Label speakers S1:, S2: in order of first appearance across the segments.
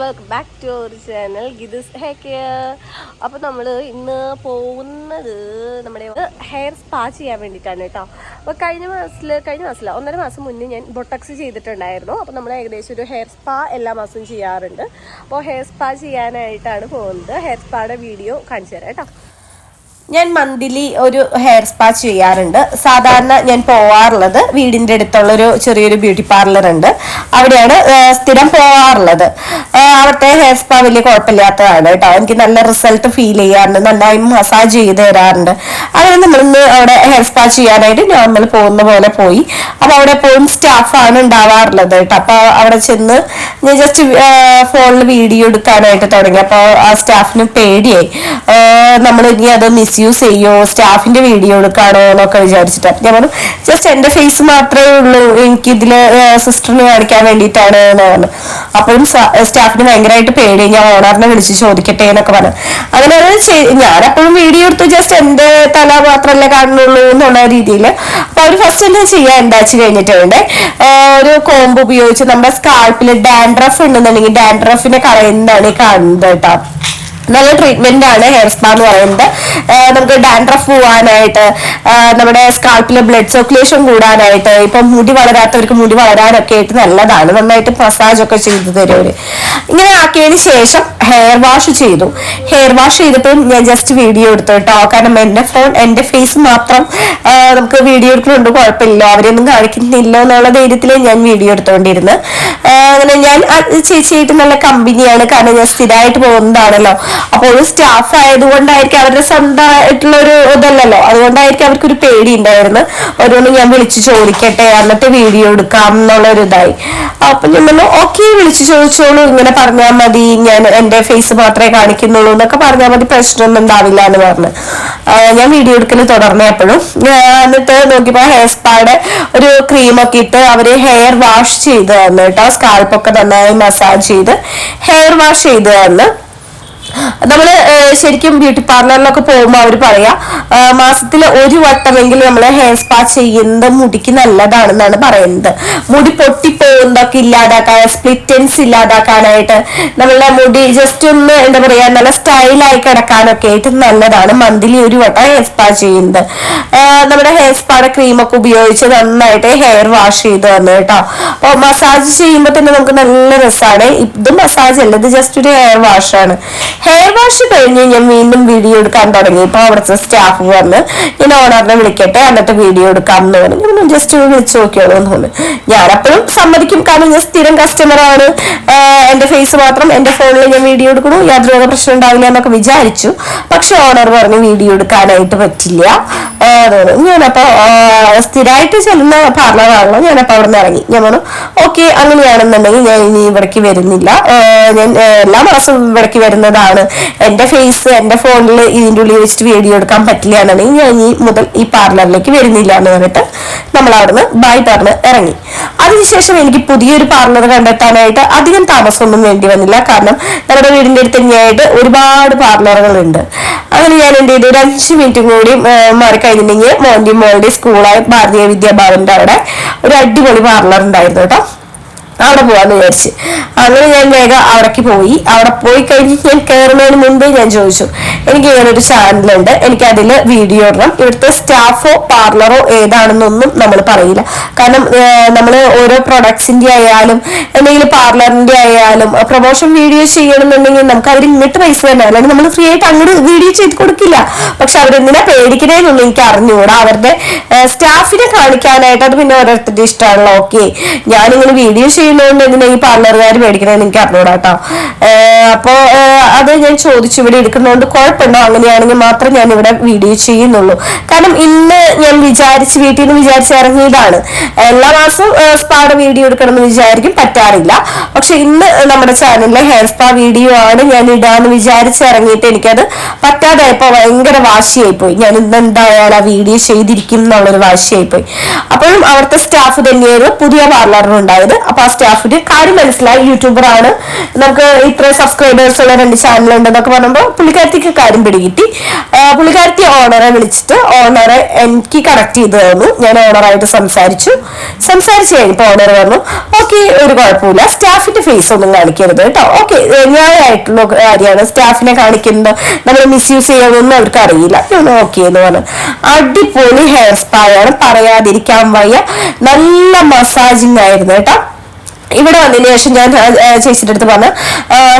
S1: Welcome back to our channel ഗിദിസ് hair care അപ്പോൾ നമ്മൾ ഇന്ന് പോകുന്നത് നമ്മുടെ ഹെയർ സ്പാ ചെയ്യാൻ വേണ്ടിയിട്ടാണ് കേട്ടോ. അപ്പോൾ കഴിഞ്ഞ മാസത്തിൽ കഴിഞ്ഞ മാസത്തില ഒന്നര മാസം മുന്നേ ഞാൻ ബൊട്ടക്സ് ചെയ്തിട്ടുണ്ടായിരുന്നു. അപ്പോൾ നമ്മൾ ഏകദേശം ഒരു ഹെയർ സ്പാ എല്ലാ മാസവും ചെയ്യാറുണ്ട്. അപ്പോൾ ഹെയർ സ്പാ ചെയ്യാനായിട്ടാണ് പോകുന്നത്. ഹെയർ സ്പാടെ വീഡിയോ കാണിച്ചു തരാം കേട്ടോ. ഞാൻ മന്ത്ലി ഒരു ഹെയർ സ്പാ ചെയ്യാറുണ്ട്. സാധാരണ ഞാൻ പോവാറുള്ളത് വീടിന്റെ അടുത്തുള്ളൊരു ചെറിയൊരു ബ്യൂട്ടി പാർലർ ഉണ്ട്. അവിടെയാണ് സ്ഥിരം പോവാറുള്ളത്. അവിടുത്തെ ഹെയർ സ്പാ വലിയ കുഴപ്പമില്ലാത്തതാണ് കേട്ടോ. എനിക്ക് നല്ല റിസൾട്ട് ഫീൽ ചെയ്യാറുണ്ട് നന്നായി മസാജ് ചെയ്ത് തരാറുണ്ട്. അങ്ങനെ നമ്മളിന്ന് അവിടെ ഹെയർ സ്പാ ചെയ്യാനായിട്ട് നോർമൽ പോകുന്ന പോലെ പോയി. അപ്പൊ അവിടെ എപ്പോഴും സ്റ്റാഫാണ് ഉണ്ടാവാറുള്ളത് കേട്ടോ. അപ്പോൾ അവിടെ ചെന്ന് ഞാൻ ജസ്റ്റ് ഫോണിൽ വീഡിയോ എടുക്കാനായിട്ട് തുടങ്ങി. അപ്പോൾ ആ സ്റ്റാഫിന് പേടിയായി. നമ്മൾ ഇനി അത് മിസ്യൂസ് ചെയ്യോ? സ്റ്റാഫിന്റെ വീഡിയോ എടുക്കാണോ എന്നൊക്കെ വിചാരിച്ചിട്ട്. അപ്പൊ ഞാൻ പറഞ്ഞു ജസ്റ്റ് എന്റെ ഫേസ് മാത്രമേ ഉള്ളൂ. എനിക്ക് ഇതിൽ സിസ്റ്ററിന് കാണിക്കാൻ വേണ്ടിയിട്ടാണ് എന്ന് പറഞ്ഞു. അപ്പോഴും സ്റ്റാഫിന് ഭയങ്കരമായിട്ട് പേടി. ഞാൻ ഓണറിനെ വിളിച്ച് ചോദിക്കട്ടെ എന്നൊക്കെ പറഞ്ഞു. അങ്ങനെ അത് ഞാനപ്പോഴും വീഡിയോ എടുത്ത് ജസ്റ്റ് എന്റെ തല മാത്രമല്ലേ കാണുന്നുള്ളൂ എന്നുള്ള രീതിയിൽ അപ്പൊ അവർ ഫസ്റ്റ് എന്താ ചെയ്യാൻ എന്താച്ച് കഴിഞ്ഞിട്ടുണ്ട് ഒരു കോമ്പ് ഉപയോഗിച്ച് നമ്മുടെ സ്കാൾപ്പിൽ ഡാൻഡ്രഫ് ഉണ്ടെന്നുണ്ടെങ്കിൽ ഡാൻഡ്രഫിനെ കളയുന്നതാണ് ഈ കാണുന്നത് കേട്ടോ. നല്ല ട്രീറ്റ്മെന്റ് ആണ് ഹെയർ സ്പാ എന്ന് പറയുന്നത്. നമുക്ക് ഡാൻഡ്രഫ് പോവാനായിട്ട് നമ്മുടെ സ്കാൾപ്പിലെ ബ്ലഡ് സർക്കുലേഷൻ കൂടാനായിട്ട് ഇപ്പൊ മുടി വളരാത്തവർക്ക് മുടി വളരാനൊക്കെ ആയിട്ട് നല്ലതാണ്. നന്നായിട്ട് മസാജ് ഒക്കെ ചെയ്തു തരും ഇങ്ങനെ ആക്കിയതിന് ശേഷം ഹെയർ വാഷ് ചെയ്തു. ഹെയർ വാഷ് ചെയ്തപ്പോൾ ഞാൻ ജസ്റ്റ് വീഡിയോ എടുത്തു കേട്ടോ. കാരണം എന്റെ ഫോൺ എന്റെ ഫേസ് മാത്രം നമുക്ക് വീഡിയോ എടുക്കുന്നുണ്ട് കുഴപ്പമില്ല. അവരെയൊന്നും കാണിക്കുന്നില്ല എന്നുള്ള ധൈര്യത്തിൽ ഞാൻ വീഡിയോ എടുത്തുകൊണ്ടിരുന്നു അങ്ങനെ ഞാൻ ചേച്ചിയായിട്ട് നല്ല കമ്പനിയാണ് കാരണം ഞാൻ സ്ഥിരമായിട്ട് പോകുന്നതാണല്ലോ. അപ്പോൾ ഒരു സ്റ്റാഫ് ആയതുകൊണ്ടായിരിക്കും അവരുടെ സ്വന്തമായിട്ടുള്ള ഒരു ഇതല്ലല്ലോ. അതുകൊണ്ടായിരിക്കും അവർക്ക് ഒരു പേടി ഉണ്ടായിരുന്നു ഓരോന്ന് ഞാൻ വിളിച്ചു ചോദിക്കട്ടെ എന്നിട്ട് വീഡിയോ എടുക്കാം എന്നുള്ള ഒരു ഇതായി. അപ്പൊ ഞാൻ പറഞ്ഞു ഓക്കെ വിളിച്ചു ചോദിച്ചോളൂ. ഇങ്ങനെ പറഞ്ഞാൽ മതി. ഞാൻ എന്റെ ഫേസ് മാത്രമേ കാണിക്കുന്നുള്ളൂ എന്നൊക്കെ പറഞ്ഞാൽ മതി. പ്രശ്നമൊന്നും ഉണ്ടാവില്ല എന്ന് പറഞ്ഞു. ഞാൻ വീഡിയോ എടുക്കൽ തുടർന്നേ എപ്പോഴും. എന്നിട്ട് നോക്കിയപ്പോ ഹെയർ സ്പായുടെ ഒരു ക്രീമൊക്കെ ഇട്ട് അവർ ഹെയർ വാഷ് ചെയ്ത് തന്നു കേട്ടോ. സ്കാൽപ്പൊക്കെ നന്നായി മസാജ് ചെയ്ത് ഹെയർ വാഷ് ചെയ്ത് തന്നു. നമ്മൾ ശരിക്കും ബ്യൂട്ടി പാർലറിലൊക്കെ പോകുമ്പോൾ അവർ പറയാ മാസത്തിൽ ഒരു വട്ടമെങ്കിലും നമ്മൾ ഹെയർ സ്പാ ചെയ്യുന്നത് മുടിക്ക് നല്ലതാണെന്നാണ് പറയുന്നത്. മുടി പൊട്ടിപ്പോകുന്നതൊക്കെ ഇല്ലാതാക്കാൻ സ്പ്ലിറ്റൻസ് ഇല്ലാതാക്കാനായിട്ട് നമ്മളുടെ മുടി ജസ്റ്റ് ഒന്ന് എന്താ പറയാ നല്ല സ്റ്റൈലായി കിടക്കാനൊക്കെ ആയിട്ട് നല്ലതാണ്. മന്ത്ലി ഒരു വട്ടം ഹെയർ സ്പാ ചെയ്യുന്നത്. നമ്മുടെ ഹെയർ സ്പായുടെ ക്രീമൊക്കെ ഉപയോഗിച്ച് നന്നായിട്ട് ഹെയർ വാഷ് ചെയ്ത് തന്നു കേട്ടോ. അപ്പൊ മസാജ് ചെയ്യുമ്പോൾ തന്നെ നമുക്ക് നല്ല രസമാണ് ഇത് മസാജ് അല്ല ഇത് ജസ്റ്റ് ഒരു ഹെയർ വാഷ് ആണ്. ഹെയർ വാഷ് കഴിഞ്ഞ് ഞാൻ വീണ്ടും വീഡിയോ എടുക്കാൻ തുടങ്ങി. ഇപ്പൊ അവിടുത്തെ സ്റ്റാഫ് വന്ന് ഞാൻ ഓണറിനെ വിളിക്കട്ടെ എന്നിട്ട് വീഡിയോ എടുക്കാം എന്ന് പറഞ്ഞു ജസ്റ്റ് വിളിച്ചു നോക്കിയോളൂ എന്ന് തോന്നുന്നു ഞാനപ്പോഴും സമ്മതിക്കും. കാരണം ഞാൻ സ്ഥിരം കസ്റ്റമറാണ് എന്റെ ഫേസ് മാത്രം എന്റെ ഫോണിൽ ഞാൻ വീഡിയോ എടുക്കണു യാതൊരു വിധ പ്രശ്നം ഉണ്ടാവില്ല എന്നൊക്കെ വിചാരിച്ചു. പക്ഷെ ഓണർ പറഞ്ഞു വീഡിയോ എടുക്കാനായിട്ട് പറ്റില്ല. ഞാനപ്പോ സ്ഥിരമായിട്ട് ചെല്ലുന്ന പാർലറാണല്ലോ ഞാനപ്പോ അവിടെ നിന്ന് ഇറങ്ങി. ഞാൻ പറഞ്ഞു ഓക്കെ അങ്ങനെയാണെന്നുണ്ടെങ്കിൽ ഞാൻ ഇനി ഇവിടേക്ക് വരുന്നില്ല. ഞാൻ എല്ലാ മാസവും ഇവിടേക്ക് വരുന്നതാണ്. എന്റെ ഫേസ് എന്റെ ഫോണിൽ ഇതിന്റെ ഉള്ളിൽ വെച്ചിട്ട് വീഡിയോ എടുക്കാൻ പറ്റില്ല എന്നുണ്ടെങ്കിൽ ഞാൻ ഇനി മുതൽ ഈ പാർലറിലേക്ക് വരുന്നില്ല എന്ന് പറഞ്ഞിട്ട് നമ്മൾ അവിടുന്ന് ബൈ പറഞ്ഞ് ഇറങ്ങി അതിനുശേഷം എനിക്ക് പുതിയൊരു പാർലർ കണ്ടെത്താനായിട്ട് അധികം താമസമൊന്നും വേണ്ടി വന്നില്ല. കാരണം ഞങ്ങളുടെ വീടിന്റെ അടുത്ത് തന്നെയായിട്ട് ഒരുപാട് പാർലറുകളുണ്ട്. അങ്ങനെ ഞാൻ എന്ത് ചെയ്തു? ഒരു അഞ്ച് മിനിറ്റും കൂടി മാറി കഴിഞ്ഞിട്ടുണ്ടെങ്കിൽ മോണ്ടി മോളുടെ സ്കൂളായ ഭാരതീയ വിദ്യാഭവന്റെ അവിടെ ഒരു അടിപൊളി പാർലർ ഉണ്ടായിരുന്നു കേട്ടോ. അവിടെ പോവാന്ന് വിചാരിച്ച്. അങ്ങനെ ഞാൻ വേഗം അവിടേക്ക് പോയി. അവിടെ പോയി കഴിഞ്ഞ് ഞാൻ കയറുന്നതിന് മുമ്പേ ഞാൻ ചോദിച്ചു എനിക്ക് ഇങ്ങനെ ഒരു ചാനലുണ്ട് എനിക്ക് അതിൽ വീഡിയോ ഇടണം. ഇവിടുത്തെ സ്റ്റാഫോ പാർലറോ ഏതാണെന്നൊന്നും നമ്മൾ പറയില്ല. കാരണം നമ്മൾ ഓരോ പ്രൊഡക്ട്സിന്റെ ആയാലും എന്തെങ്കിലും പാർലറിന്റെ ആയാലും പ്രൊമോഷൻ വീഡിയോ ചെയ്യണമെന്നുണ്ടെങ്കിൽ നമുക്ക് അവർ ഇങ്ങോട്ട് പൈസ തന്നെ അല്ലെങ്കിൽ നമ്മൾ ഫ്രീ ആയിട്ട് അങ്ങോട്ട് വീഡിയോ ചെയ്ത് കൊടുക്കില്ല. പക്ഷെ അവരെന്തിനാ പേടിക്കണേന്നൊന്നും എനിക്ക് അറിഞ്ഞുകൂടാ അവരുടെ സ്റ്റാഫിനെ കാണിക്കാനായിട്ട് അത് പിന്നെ ഓരോരുത്തരുടെ ഇഷ്ടമാണല്ലോ ഓക്കെ ഞാനിങ്ങനെ വീഡിയോ ചെയ്യുന്നതുകൊണ്ട് എന്തിനാ ഈ പാർലറുകാർ മേടിക്കണമെന്ന് എനിക്ക് അറിഞ്ഞൂടാ കേട്ടോ അപ്പോ അത് ഞാൻ ചോദിച്ചു ഇവിടെ എടുക്കുന്നതുകൊണ്ട് കുഴപ്പമുണ്ടോ അങ്ങനെയാണെങ്കിൽ മാത്രം ഞാൻ ഇവിടെ വീഡിയോ ചെയ്യുന്നുള്ളൂ. കാരണം ഇന്ന് ഞാൻ വിചാരിച്ച് വീട്ടിൽ നിന്ന് വിചാരിച്ച് ഇറങ്ങിയതാണ്. എല്ലാ മാസവും സ്പായുടെ വീഡിയോ എടുക്കണം എന്ന് വിചാരിക്കും പറ്റാറില്ല. പക്ഷെ ഇന്ന് നമ്മുടെ ചാനലിലെ ഹെയർ സ്പാ വീഡിയോ ആണ് ഞാൻ ഇടാന്ന് വിചാരിച്ച് ഇറങ്ങിയിട്ട് എനിക്കത് പറ്റാതായപ്പോ ഭയങ്കര വാശിയായി പോയി ഞാൻ ഇന്ന് എന്തായാലും ആ വീഡിയോ ചെയ്തിരിക്കും എന്നുള്ളൊരു വാശിയായി പോയി അപ്പോഴും അവിടുത്തെ സ്റ്റാഫ് തന്നെയായിരുന്നു പുതിയ പാർലറിനുണ്ടായത് അപ്പൊ ആ സ്റ്റാഫിന് കാര്യം മനസ്സിലായി യൂട്യൂബർ ആണ് നമുക്ക് ഇത്ര സബ്സ്ക്രൈബേഴ്സ് ഉള്ള രണ്ട് ചാനൽ ഉണ്ടെന്നൊക്കെ പറയുമ്പോൾ പുള്ളിക്കാരത്തിക്ക് കാര്യം പിടികിട്ടി. പുള്ളിക്കാരത്തി ഓണറെ വിളിച്ചിട്ട് ഓണറെ എനിക്ക് കണക്ട് ചെയ്ത് തന്നു. ഞാൻ ഓണറായിട്ട് സംസാരിച്ചു. സംസാരിച്ച് കഴിഞ്ഞപ്പോൾ ഓണർ പറഞ്ഞു ഓക്കെ ഒരു കുഴപ്പമില്ല. സ്റ്റാഫിന്റെ ഫേസ് ഒന്നും കാണിക്കരുത് കേട്ടോ. ഓക്കെ ന്യായമായിട്ടുള്ള കാര്യമാണ് സ്റ്റാഫിനെ കാണിക്കുന്നത്. നമ്മൾ മിസ്യൂസ് ചെയ്യാനൊന്നും അവർക്ക് അറിയില്ല. ഓക്കെ എന്ന് പറഞ്ഞു. അടിപൊളി ഹെയർ സ്പാ ആണ്. പറയാതിരിക്കാൻ വയ്യ. നല്ല മസാജിങ് ആയിരുന്നു കേട്ടോ. ഇവിടെ വന്നതിന് ശേഷം ഞാൻ ചേച്ചിയുടെ അടുത്ത് പറഞ്ഞു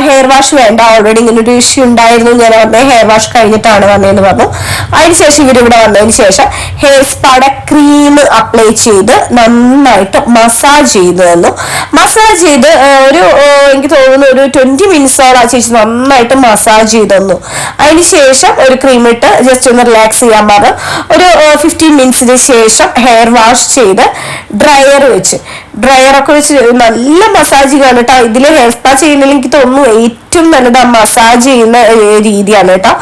S1: ഹെയർ വാഷ് വേണ്ട ഓൾറെഡി ഇങ്ങനെ ഒരു ഇഷ്യൂ ഉണ്ടായിരുന്നു ഞാൻ വന്നത് ഹെയർ വാഷ് കഴിഞ്ഞിട്ടാണ് വന്നതെന്ന് പറഞ്ഞു. അതിനുശേഷം ഇവർ ഇവിടെ വന്നതിന് ശേഷം ഹെയർ സ്പായുടെ ക്രീം അപ്ലൈ ചെയ്ത് നന്നായിട്ട് മസാജ് ചെയ്തു തന്നു. മസാജ് ചെയ്ത് ഒരു എനിക്ക് തോന്നുന്നു ഒരു ട്വന്റി മിനിറ്റ്സോളം ആ ചേച്ചി നന്നായിട്ട് മസാജ് ചെയ്ത് തന്നു. അതിനുശേഷം ഒരു ക്രീം ഇട്ട് ജസ്റ്റ് ഒന്ന് റിലാക്സ് ചെയ്യാൻ പറഞ്ഞു. ഒരു ഫിഫ്റ്റീൻ മിനിറ്റ്സിന് ശേഷം ഹെയർ വാഷ് ചെയ്ത് ഡ്രയർ വെച്ച്. ഡ്രയർ ഒക്കെ വെച്ച് നല്ല മസാജിങ് ആണ് കേട്ടോ. ഇതിൽ ഹെയർ സ്പാ ചെയ്യുന്നതിൽ എനിക്ക് തോന്നുന്നു ഏറ്റവും നല്ലത് ആ മസാജ് ചെയ്യുന്ന രീതിയാണ് കേട്ടോ.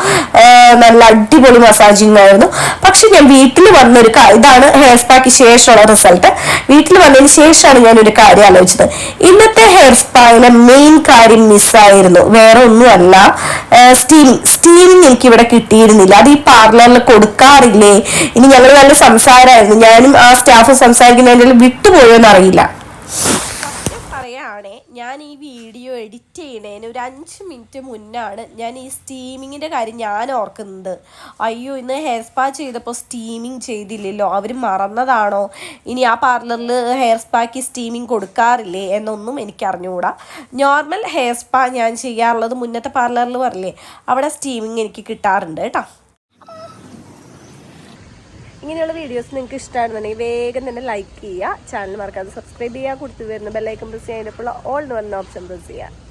S1: നല്ല അടിപൊളി മസാജിങ് ആയിരുന്നു. പക്ഷെ ഞാൻ വീട്ടിൽ വന്നൊരു ഇതാണ് ഹെയർ സ്പാക്ക് ശേഷമുള്ള റിസൾട്ട് വീട്ടിൽ വന്നതിന് ശേഷമാണ് ഞാൻ ഒരു കാര്യം ആലോചിച്ചത്. ഇന്നത്തെ ഹെയർ സ്പായിലെ മെയിൻ കാര്യം മിസ്സായിരുന്നു വേറെ ഒന്നുമല്ല. സ്റ്റീമിങ് സ്റ്റീമിങ് എനിക്ക് ഇവിടെ കിട്ടിയിരുന്നില്ല. അത് ഈ പാർലറിൽ കൊടുക്കാറില്ലേ? ഇനി ഞങ്ങൾ നല്ല സംസാരമായിരുന്നു ഞാനും ആ സ്റ്റാഫ് സംസാരിക്കുന്നതിന്റെ വിട്ടുപോയോ
S2: എന്നറിയില്ല. ഞാൻ ഈ വീഡിയോ എഡിറ്റ് ചെയ്യണേന് ഒരു അഞ്ച് മിനിറ്റ് മുന്നാണ് ഞാൻ ഈ സ്റ്റീമിങ്ങിന്റെ കാര്യം ഞാൻ ഓർക്കുന്നത്. അയ്യോ ഇന്ന് ഹെയർ സ്പാ ചെയ്തപ്പോൾ സ്റ്റീമിങ് ചെയ്തില്ലല്ലോ. അവർ മറന്നതാണോ? ഇനി ആ പാർലറിൽ ഹെയർ സ്പാക്ക് സ്റ്റീമിങ് കൊടുക്കാറില്ലേ എന്നൊന്നും എനിക്ക് അറിഞ്ഞുകൂടാ നോർമൽ ഹെയർ സ്പാ ഞാൻ ചെയ്യാറുള്ളത് മുന്നത്തെ പാർലറിൽ പറയില്ലേ അവിടെ സ്റ്റീമിങ് എനിക്ക് കിട്ടാറുണ്ട് കേട്ടോ. ഇങ്ങനെയുള്ള വീഡിയോസ് നിങ്ങൾക്ക് ഇഷ്ടമാണെന്നുണ്ടെങ്കിൽ വേഗം തന്നെ ലൈക്ക് ചെയ്യുക. ചാനൽ മറക്കാതെ സബ്സ്ക്രൈബ് ചെയ്യുക. കൊടുത്തു വരുന്ന ബെല്ലൈക്കൺ പ്രസ് ചെയ്യുന്നപ്പോൾ ഓൾ എന്ന് ഓപ്ഷൻ പ്രസ് ചെയ്യുക.